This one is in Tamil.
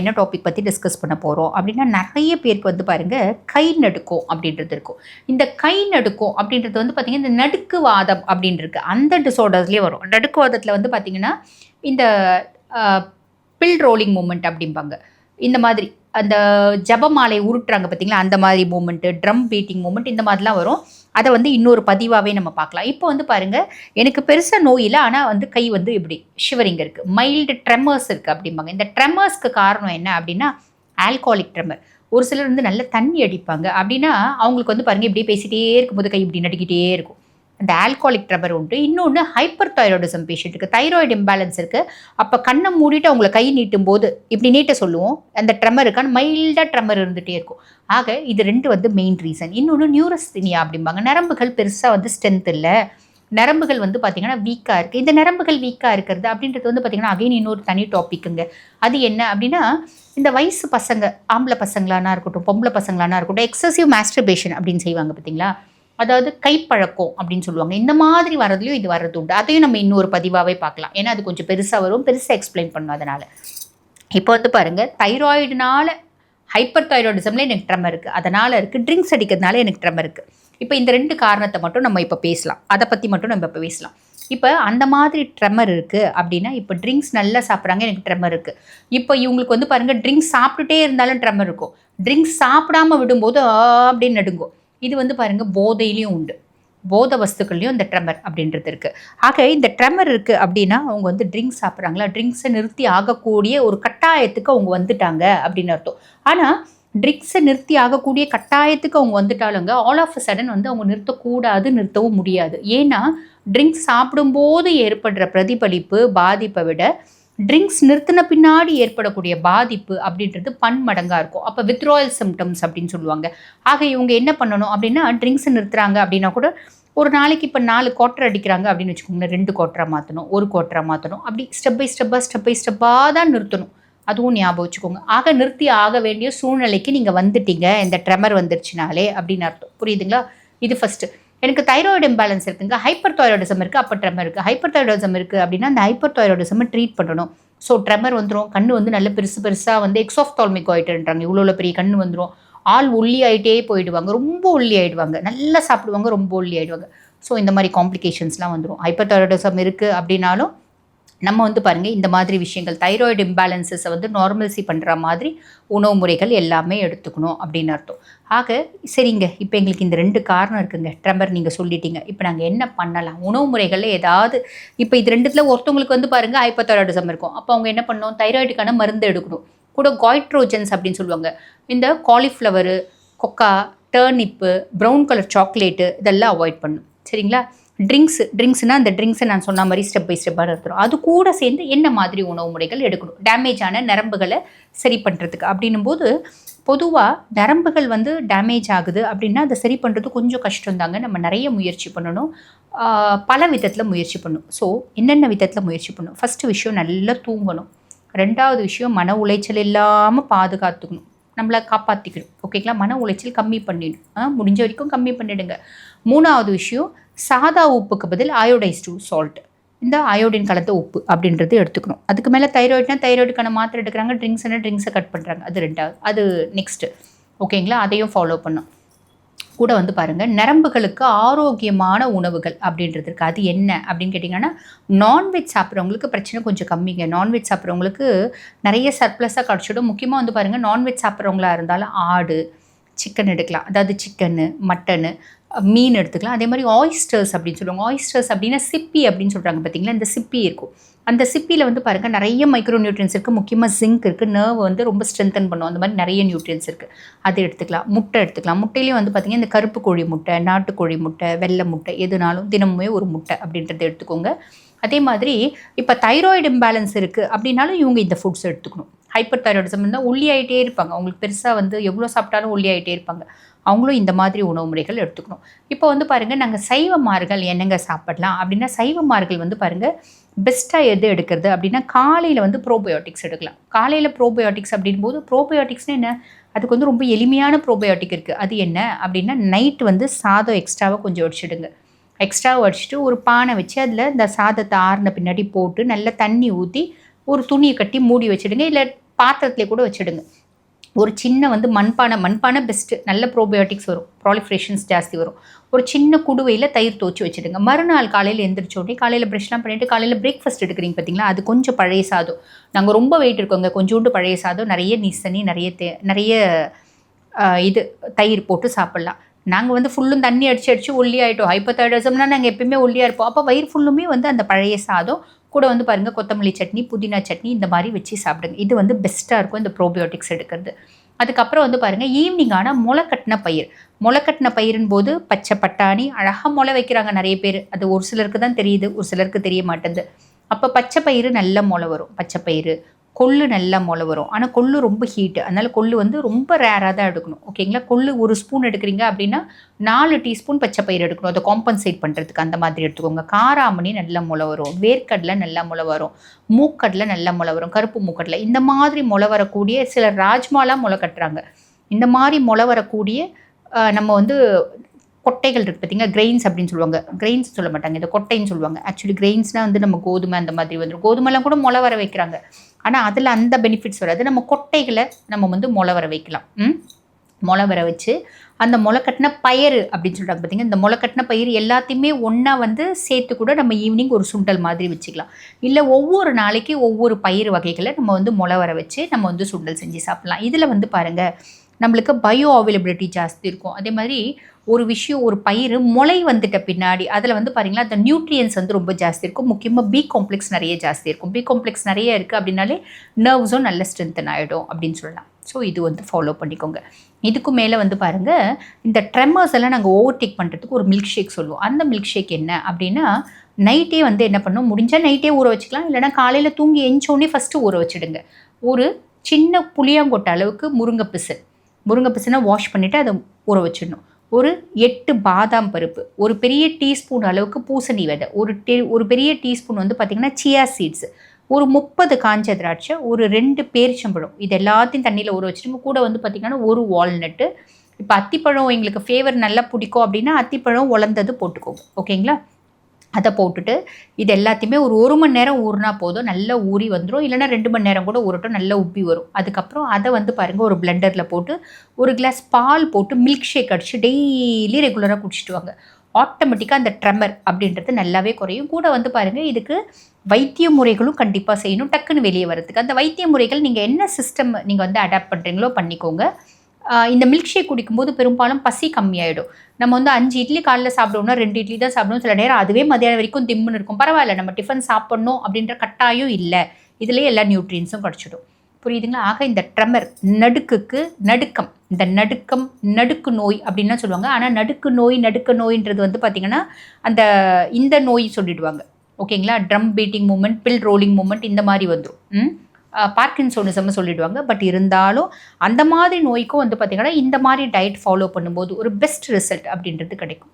என்ன டாபிக் பற்றி டிஸ்கஸ் பண்ண போகிறோம் அப்படின்னா நிறைய பேருக்கு வந்து பாருங்கள் கை நடுக்கம் அப்படின்றது இருக்கும். இந்த கை நடுக்கம் அப்படின்றது வந்து பார்த்திங்கன்னா இந்த நடுக்குவாதம் அப்படின்றது அந்த டிசார்டர்ஸ்லேயே வரும். நடுக்குவாதத்தில் வந்து பார்த்திங்கன்னா இந்த பில் ரோலிங் மூமெண்ட் அப்படிம்பாங்க. இந்த மாதிரி அந்த ஜபமாலை உருட்டுறாங்க பார்த்தீங்களா அந்த மாதிரி மூமெண்ட்டு ட்ரம் பீட்டிங் மூமெண்ட் இந்த மாதிரிலாம் வரும். அதை வந்து இன்னொரு பதிவாகவே நம்ம பார்க்கலாம். இப்போ வந்து பாருங்கள் எனக்கு பெருசாக நோய் இல்லை ஆனால் வந்து கை வந்து இப்படி ஷிவரிங் இருக்குது மைல்டு ட்ரெமர்ஸ் இருக்குது அப்படிம்பாங்க. இந்த ட்ரெமர்ஸ்க்கு காரணம் என்ன அப்படின்னா ஆல்காலிக் ட்ரெமர் ஒரு சிலர் வந்து நல்ல தண்ணி அடிப்பாங்க. அப்படின்னா அவங்களுக்கு வந்து பாருங்கள் இப்படியே பேசிகிட்டே இருக்கும்போது கை இப்படி நடிக்கிட்டே இருக்கும். அந்த ஆல்கோலிக் ட்ரபர் உண்டு. இன்னொன்று ஹைப்பர் தைராய்டிசம் பேஷண்ட்டுக்கு தைராய்டு இம்பேலன்ஸ் இருக்குது அப்போ கண்ணை மூடிட்டு அவங்கள கை நீட்டும் போது இப்படி நீட்ட சொல்லுவோம். அந்த ட்ரமர் இருக்கான்னு மைல்டாக ட்ரமர் இருந்துகிட்டே இருக்கும். ஆக இது ரெண்டு வந்து மெயின் ரீசன் இன்னொன்று நியூரஸ்தினியா அப்படிம்பாங்க. நரம்புகள் பெருசாக வந்து ஸ்ட்ரென்த் இல்லை. நரம்புகள் வந்து பார்த்திங்கன்னா வீக்காக இருக்குது இந்த நரம்புகள் வீக்காக இருக்கிறது அப்படின்றது வந்து பார்த்திங்கன்னா அகைன் இன்னொரு தனி டாப்பிக்குங்க அது என்ன அப்படின்னா இந்த வயசு பசங்க ஆம்பளை பசங்களானா இருக்கட்டும் பொம்பளை பசங்களானா இருக்கட்டும் எக்ஸசிவ் மாஸ்டர்பேஷன் அப்படின்னு செய்வாங்க பார்த்தீங்களா அதாவது கைப்பழக்கம் அப்படின்னு சொல்லுவாங்க. இந்த மாதிரி வரதுலையும் இது வர்றது உண்டு. அதையும் நம்ம இன்னொரு பதிவாகவே பார்க்கலாம். ஏன்னா அது கொஞ்சம் பெருசாக வரும் பெருசாக எக்ஸ்பிளைன் பண்ணும் அதனால். இப்போ வந்து பாருங்கள் தைராய்டுனால ஹைப்பர் தைராய்டிசமில் எனக்கு ட்ரம் இருக்குது அதனால் இருக்குது ட்ரிங்க்ஸ் அடிக்கிறதுனால எனக்கு ட்ரம் இருக்குது இப்போ இந்த ரெண்டு காரணத்தை மட்டும் நம்ம இப்போ பேசலாம். அதை பற்றி மட்டும் நம்ம இப்போ பேசலாம். இப்போ அந்த மாதிரி ட்ரெமர் இருக்குது அப்படின்னா இப்போ ட்ரிங்க்ஸ் நல்லா சாப்பிட்றாங்க எனக்கு ட்ரெமர் இருக்குது இப்போ இவங்களுக்கு வந்து பாருங்கள் ட்ரிங்க்ஸ் சாப்பிட்டுட்டே இருந்தாலும் ட்ரெமர் இருக்கும். ட்ரிங்க்ஸ் சாப்பிடாம விடும்போது அப்படின்னு நடுங்கும். இது வந்து பாருங்கள் போதையிலையும் உண்டு. போத வஸ்துக்கள்லையும் இந்த ட்ரெமர் அப்படின்றது இருக்குது ஆக இந்த ட்ரெமர் இருக்குது அப்படின்னா அவங்க வந்து ட்ரிங்க்ஸ் சாப்பிட்றாங்களா? ட்ரிங்க்ஸை நிறுத்தி ஆகக்கூடிய ஒரு கட்டாயத்துக்கு அவங்க வந்துட்டாங்க அப்படின்னு அர்த்தம். ஆனால் ட்ரிங்க்ஸை நிறுத்தி ஆகக்கூடிய கட்டாயத்துக்கு அவங்க வந்துட்டாலுங்க ஆல் ஆஃப் அ சடன் வந்து அவங்க நிறுத்தக்கூடாது நிறுத்தவும் முடியாது. ஏன்னா ட்ரிங்க்ஸ் சாப்பிடும்போது ஏற்படுற பிரதிபலிப்பு பாதிப்பை விட ட்ரிங்க்ஸ் நிறுத்தின பின்னாடி ஏற்படக்கூடிய பாதிப்பு அப்படின்றது பன்மடங்காக இருக்கும். அப்போ வித்ராயல் சிம்டம்ஸ் அப்படின்னு சொல்லுவாங்க. ஆக இவங்க என்ன பண்ணணும் அப்படின்னா ட்ரிங்க்ஸை நிறுத்துறாங்க அப்படின்னா கூட ஒரு நாளைக்கு இப்போ நாலு குவார்டர் அடிக்கிறாங்க அப்படின்னு வச்சுக்கோங்களேன் ரெண்டு குவார்ட்டராக மாற்றணும் ஒரு குவார்ட்டராக மாற்றணும் அப்படி ஸ்டெப் பை ஸ்டெப்பாக ஸ்டெப் பை ஸ்டெப்பாக தான் நிறுத்தணும். அதுவும் ஞாபகம் வச்சுக்கோங்க. ஆக நிறுத்தி ஆக வேண்டிய சூழ்நிலைக்கு நீங்கள் வந்துட்டீங்க. இந்த ட்ரெமர் வந்துருச்சுனாலே அப்படின்னு அர்த்தம். புரியுதுங்களா? இது ஃபஸ்ட்டு எனக்கு தைராய்டு இம்பேலன்ஸ் இருக்குங்க. ஹைப்பர் தைராய்டிசம் இருக்குது அப்போ ட்ரெமர் இருக்குது ஹைப்பர் தைராய்டிசம் இருக்குது அப்படின்னா அந்த ஹைப்பர் தைராய்டிசம் ட்ரீட் பண்ணணும். ஸோ ட்ரெமர் வந்துடும் கண் வந்து நல்ல பெருசு பெருசாக வந்து எக்ஸாஃப்தால்மிக் ஆகிட்டுன்றாங்க இவ்வளோ பெரிய கண் வந்துடும் ஆள் ஒல்லி ஆகிட்டே போயிடுவாங்க. ரொம்ப ஒல்லி ஆகிடுவாங்க நல்லா சாப்பிடுவாங்க ரொம்ப ஒல்லி ஆகிடுவாங்க ஸோ இந்த மாதிரி காம்ப்ளிகேஷன்ஸ்லாம் வந்துடும் ஹைப்பர் தைராய்டிசம் இருக்குது அப்படின்னாலும் நம்ம வந்து பாருங்கள் இந்த மாதிரி விஷயங்கள் தைராய்டு இம்பேலன்சஸை வந்து நார்மல்சி பண்ணுற மாதிரி உணவு முறைகள் எல்லாமே எடுத்துக்கணும் அப்படின்னு அர்த்தம். ஆக சரிங்க இப்போ எங்களுக்கு இந்த ரெண்டு காரணம் இருக்குங்க. ட்ரம்பர் நீங்கள் சொல்லிட்டீங்க. இப்போ நாங்கள் என்ன பண்ணலாம்? உணவு முறைகளில் ஏதாவது இப்போ இது ரெண்டுத்தில் ஒருத்தவங்களுக்கு வந்து பாருங்கள் ஹைப்போதைராய்டிசம் இருக்கும். அப்போ அவங்க என்ன பண்ணணும்? தைராய்டுக்கான மருந்து எடுக்கணும். கூட காய்ட்ரோஜன்ஸ் அப்படின்னு சொல்லுவாங்க. இந்த காலிஃப்ளவரு கொக்கா டர்னிப்பு ப்ரௌன் கலர் சாக்லேட்டு இதெல்லாம் அவாய்ட் பண்ணும் சரிங்களா? ட்ரிங்க்ஸ் ட்ரிங்க்ஸ்னால் அந்த ட்ரிங்க்ஸை நான் சொன்ன மாதிரி ஸ்டெப் பை ஸ்டெப்பாக எடுத்துரும். அது கூட சேர்ந்து என்ன மாதிரி உணவு முறைகள் எடுக்கணும்? டேமேஜ் ஆன நரம்புகளை சரி பண்ணுறதுக்கு அப்படின்னும் போது பொதுவாக நரம்புகள் வந்து டேமேஜ் ஆகுது அப்படின்னா அதை சரி பண்ணுறது கொஞ்சம் கஷ்டம் தாங்க நம்ம நிறைய முயற்சி பண்ணணும். பல விதத்தில் முயற்சி பண்ணணும் ஸோ என்னென்ன விதத்தில் முயற்சி பண்ணணும் ஃபஸ்ட்டு விஷயம் நல்லா தூங்கணும். ரெண்டாவது விஷயம் மன உளைச்சல் இல்லாமல் பாதுகாத்துக்கணும். நம்மளை காப்பாற்றிக்கணும் ஓகேங்களா மன உளைச்சல் கம்மி பண்ணிடும் முடிஞ்ச வரைக்கும் கம்மி பண்ணிடுங்க. மூணாவது விஷயம் சாதா உப்புக்கு பதில் அயோடைஸ்டு சால்ட் இந்த அயோடின் கலந்த உப்பு அப்படின்றது எடுத்துக்கணும். அதுக்கு மேலே தைராய்டுனா தைராய்டுக்கான மாத்திரை எடுக்கிறாங்க ட்ரிங்க்ஸ்னா ட்ரிங்க்ஸை கட் பண்ணுறாங்க அது ரெண்டாவது அது நெக்ஸ்ட்டு ஓகேங்களா அதையும் ஃபாலோ பண்ணும் கூட வந்து பாருங்கள் நரம்புகளுக்கு ஆரோக்கியமான உணவுகள் அப்படின்றது இருக்குது அது என்ன அப்படின்னு கேட்டிங்கன்னா நான்வெஜ் சாப்பிட்றவங்களுக்கு பிரச்சனை கொஞ்சம் கம்மிங்க. நான்வெஜ் சாப்பிட்றவங்களுக்கு நிறைய சர்ப்ளஸாக கிடச்சிடும். முக்கியமாக வந்து பாருங்கள் நான்வெஜ் சாப்பிட்றவங்களா இருந்தாலும் ஆடு சிக்கன் எடுக்கலாம். அதாவது சிக்கனு மட்டனு மீன் எடுத்துக்கலாம். அதே மாதிரி ஆயிஸ்டர்ஸ் அப்படின்னு சொல்லுவாங்க. ஆயிஸ்டர்ஸ் அப்படின்னா சிப்பி அப்படின்னு சொல்கிறாங்க பார்த்தீங்களா இந்த சிப்பி இருக்கும். அந்த சிப்பியில் வந்து பாருங்கள் நிறைய மைக்ரோ நியூட்ரியன்ஸ் இருக்குது முக்கியமாக ஜிங்க் இருக்குது நர்வ் வந்து ரொம்ப ஸ்ட்ரென்தன் பண்ணும். அந்த மாதிரி நிறைய நியூட்ரியன்ஸ் இருக்குது அது எடுத்துக்கலாம். முட்டை எடுத்துக்கலாம். முட்டையிலையும் வந்து பார்த்திங்கன்னா இந்த கருப்பு கோழி முட்டை நாட்டுக்கோழி முட்டை வெள்ளை முட்டை எதுனாலும் தினமுமே ஒரு முட்டை அப்படின்றத எடுத்துக்கோங்க. அதே மாதிரி இப்போ தைராய்டு இம்பேலன்ஸ் இருக்குது அப்படின்னாலும் இவங்க இந்த ஃபுட்ஸ் எடுத்துக்கணும். ஹைப்பர் தைராய்டிசம் இருந்தால் ஒல்லி ஆகிட்டே இருப்பாங்க. அவங்களுக்கு பெருசாக வந்து எவ்வளோ சாப்பிட்டாலும் ஒல்லி ஆகிட்டே இருப்பாங்க. அவங்களும் இந்த மாதிரி உணவு முறைகள் எடுத்துக்கணும். இப்போ வந்து பாருங்கள் நாங்கள் சைவமார்கள் என்னங்க சாப்பிடலாம்? அப்படின்னா சைவமார்கள் வந்து பாருங்கள் பெஸ்ட்டாக எது எடுக்கிறது? அப்படின்னா காலையில் வந்து ப்ரோபயோட்டிக்ஸ் எடுக்கலாம். காலையில் ப்ரோபயோட்டிக்ஸ் அப்படின்போது ப்ரோபயோட்டிக்ஸ்னு என்ன? அதுக்கு வந்து ரொம்ப எளிமையான ப்ரோபயோட்டிக் இருக்குது அது என்ன? அப்படின்னா நைட் வந்து சாதம் எக்ஸ்ட்ராவாக கொஞ்சம் வடிச்சிடுங்க எக்ஸ்ட்ராவாக வடிச்சிட்டு ஒரு பானை வச்சு அதில் இந்த சாதத்தை ஆறின பின்னாடி போட்டு நல்லா தண்ணி ஊற்றி ஒரு துணியை கட்டி மூடி வச்சுடுங்க இல்லை பாத்திரத்திலே கூட வச்சுடுங்க ஒரு சின்ன வந்து மண்பானை மண்பானை பெஸ்ட்டு நல்ல ப்ரோபயோட்டிக்ஸ் வரும். ப்ராலிஃப்ரேஷன்ஸ் ஜாஸ்தி வரும். ஒரு சின்ன குடுவையில் தயிர் தோச்சி வச்சுடுங்க. மறுநாள் காலையில் எந்திரிச்ச உடனே காலையில் ப்ரெஷ்லாம் பண்ணிவிட்டு காலையில் பிரேக்ஃபாஸ்ட் எடுக்கிறீங்க பார்த்தீங்களா அது கொஞ்சம் பழைய சாதம். நாங்கள் ரொம்ப வெயிட் இருக்கோங்க. கொஞ்சோண்டு பழைய சாதம் நிறைய நீசனி நிறைய தே நிறைய இது தயிர் போட்டு சாப்பிட்லாம். நாங்கள் வந்து ஃபுல்லும் தண்ணி அடிச்சு அடிச்சு ஒல்லி ஆகிட்டோம் ஹைப்போதைடசம்னா நாங்கள் எப்பயுமே ஒல்லியாக இருப்போம். அப்போ வயிறு ஃபுல்லுமே வந்து அந்த பழைய சாதம் கூட வந்து பாருங்கள் கொத்தமல்லி சட்னி புதினா சட்னி இந்த மாதிரி வச்சு சாப்பிடுங்க. இது வந்து பெஸ்ட்டாக இருக்கும் இந்த ப்ரோபியோட்டிக்ஸ் எடுக்கிறது. அதுக்கப்புறம் வந்து பாருங்கள் ஈவினிங் ஆனால் முளை கட்டின பயிர். முளை கட்டின பயிரின் போது பச்சை பட்டாணி அழகாக முளை வைக்கிறாங்க நிறைய பேர். அது ஒரு சிலருக்கு தான் தெரியுது ஒரு சிலருக்கு தெரிய மாட்டேங்குது. அப்போ பச்சை பயிறு நல்ல முளை வரும் பச்சை பயிறு. கொள்ளு நல்லா முளை வரும். ஆனால் கொள்ளு ரொம்ப ஹீட்டு அதனால் கொள்ளு வந்து ரொம்ப ரேராக தான் எடுக்கணும். ஓகேங்களா கொள்ளு ஒரு ஸ்பூன் எடுக்கிறீங்க அப்படின்னா நாலு டீஸ்பூன் பச்சை பயிர் எடுக்கணும். அதை காம்பன்சேட் பண்ணுறதுக்கு அந்த மாதிரி எடுத்துக்கோங்க. காராமணி நல்ல முளை வரும். வேர்க்கடலை நல்லா முளை வரும். மூக்கடலை நல்ல முளை வரும். கருப்பு மூக்கடலை. இந்த மாதிரி முளை வரக்கூடிய சில ராஜ்மாலாம் முளை கட்டுறாங்க. இந்த மாதிரி முளை வரக்கூடிய நம்ம வந்து கொட்டைகள் இருக்குது பார்த்தீங்கன்னா கிரெயின்ஸ் அப்படின்னு சொல்லுவாங்க. கிரெயின்ஸ் சொல்ல மாட்டாங்க. இந்த கொட்டைன்னு சொல்லுவாங்க. ஆக்சுவலி கிரெயின்ஸ்னால் வந்து நம்ம கோதுமை அந்த மாதிரி வந்துடும் கோதுமைலாம் கூட முளை வர வைக்கிறாங்க. ஆனால் அதில் அந்த பெனிஃபிட்ஸ் வராது. நம்ம கொட்டைகளை நம்ம வந்து முளை வர வைக்கலாம். முளை வர வச்சு அந்த முளைக்கட்டின பயிர் அப்படின்னு சொல்கிறாங்க பார்த்தீங்கன்னா இந்த முளைக்கட்டின பயிர் எல்லாத்தையுமே ஒன்றா வந்து சேர்த்து கூட நம்ம ஈவினிங் ஒரு சுண்டல் மாதிரி வச்சுக்கலாம். இல்லை ஒவ்வொரு நாளைக்கு ஒவ்வொரு பயிர் வகைகளை நம்ம வந்து முளை வர வச்சு நம்ம வந்து சுண்டல் செஞ்சு சாப்பிட்லாம். இதில் வந்து பாருங்கள் நம்மளுக்கு பயோ அவைலபிலிட்டி ஜாஸ்தி இருக்கும். அதே மாதிரி ஒரு விஷயம் ஒரு பயிர் முளை வந்துட்ட பின்னாடி அதில் வந்து பாருங்களா அந்த நியூட்ரியன்ஸ் வந்து ரொம்ப ஜாஸ்தி இருக்கும். முக்கியமாக பி காம்ப்ளெக்ஸ் நிறைய ஜாஸ்தி இருக்கும். பி காம்ப்ளெக்ஸ் நிறைய இருக்குது அப்படின்னாலே நர்வ்ஸும் நல்ல ஸ்ட்ரென்தன் ஆகிடும் அப்படின்னு சொல்லலாம். ஸோ இது வந்து ஃபாலோ பண்ணிக்கோங்க. இதுக்கு மேலே வந்து பாருங்கள் இந்த ட்ரெம்மர்ஸ் எல்லாம் நாங்கள் ஓவர்டேக் பண்ணுறதுக்கு ஒரு மில்க் ஷேக் சொல்லுவோம். அந்த மில்க் ஷேக் என்ன அப்படின்னா நைட்டே வந்து என்ன பண்ணும்? முடிஞ்சால் நைட்டே ஊற வச்சுக்கலாம். இல்லைனா காலையில் தூங்கி எஞ்சோடனே ஃபஸ்ட்டு ஊற வச்சுடுங்க. ஒரு சின்ன புளியாங்கொட்டை அளவுக்கு முருங்கை பிசு. முருங்கை பிசுனா வாஷ் பண்ணிவிட்டு அதை ஊற வச்சிடணும். ஒரு எட்டு பாதாம் பருப்பு ஒரு பெரிய டீஸ்பூன் அளவுக்கு பூசணி விதை ஒரு டே ஒரு பெரிய டீஸ்பூன் வந்து பார்த்திங்கன்னா சியா சீட்ஸ் ஒரு முப்பது காஞ்ச திராட்சை ஒரு ரெண்டு பேரிச்சம்பழம் இது எல்லாத்தையும் தண்ணியில் ஊற வச்சுட்டு கூட வந்து பார்த்திங்கன்னா ஒரு வால்நட்டு இப்போ அத்திப்பழம் எங்களுக்கு ஃபேவர் நல்லா பிடிக்கும் அப்படின்னா அத்திப்பழம் உலர்ந்தது போட்டுக்கோங்க. ஓகேங்களா அதை போட்டுட்டு இது எல்லாத்தையுமே ஒரு ஒரு மணி நேரம் ஊறினா போதும். நல்லா ஊறி வந்துடும் இல்லைனா ரெண்டு மணி நேரம் கூட ஊறட்டும். நல்லா உப்பி வரும். அதுக்கப்புறம் அதை வந்து பாருங்கள் ஒரு பிளெண்டரில் போட்டு ஒரு கிளாஸ் பால் போட்டு மில்க் ஷேக் அடித்து டெய்லி ரெகுலராக குடிச்சிட்டு வாங்க. ஆட்டோமேட்டிக்காக அந்த ட்ரெமர் அப்படின்றது நல்லாவே குறையும். கூட வந்து பாருங்கள் இதுக்கு வைத்திய முறைகளும் கண்டிப்பாக செய்யணும். டக்குன்னு வெளியே வரதுக்கு அந்த வைத்திய முறைகள் நீங்கள் என்ன சிஸ்டம் நீங்கள் வந்து அடாப்ட் பண்ணுறீங்களோ பண்ணிக்கோங்க. இந்த மில்க் ஷேக் குடிக்கும்போது பெரும்பாலும் பசி கம்மியாயிடும். நம்ம வந்து அஞ்சு இட்லி காலைல சாப்பிடுவோம்னா ரெண்டு இட்லி தான் சாப்பிடணும் சில நேரம் அதுவே மதியானம் வரைக்கும் திம்முன்னு இருக்கும். பரவாயில்ல நம்ம டிஃபன் சாப்பிட்ணும் அப்படின்ற கட்டாயம் இல்லை. இதுலேயே எல்லா நியூட்ரியன்ஸும் கிடச்சிடும். புரியுதுங்களா? ஆக இந்த ட்ரமர் நடுக்குக்கு நடுக்கம். இந்த நடுக்கம் நடுக்கு நோய் அப்படின்னு சொல்லுவாங்க. ஆனால் நடுக்கு நோய் நடுக்க நோயின்றது வந்து பார்த்திங்கன்னா அந்த இந்த நோய் சொல்லிடுவாங்க. ஓகேங்களா? Drum beating movement pill rolling movement இந்த மாதிரி வந்துடும் பார்க்கின்சோனிசம்னு சொல்லிடுவாங்க. பட் இருந்தாலும் அந்த மாதிரி நோய்க்கும் வந்து பார்த்திங்கன்னா இந்த மாதிரி டயட் ஃபாலோ பண்ணும்போது ஒரு பெஸ்ட் ரிசல்ட் அப்படின்றது கிடைக்கும்.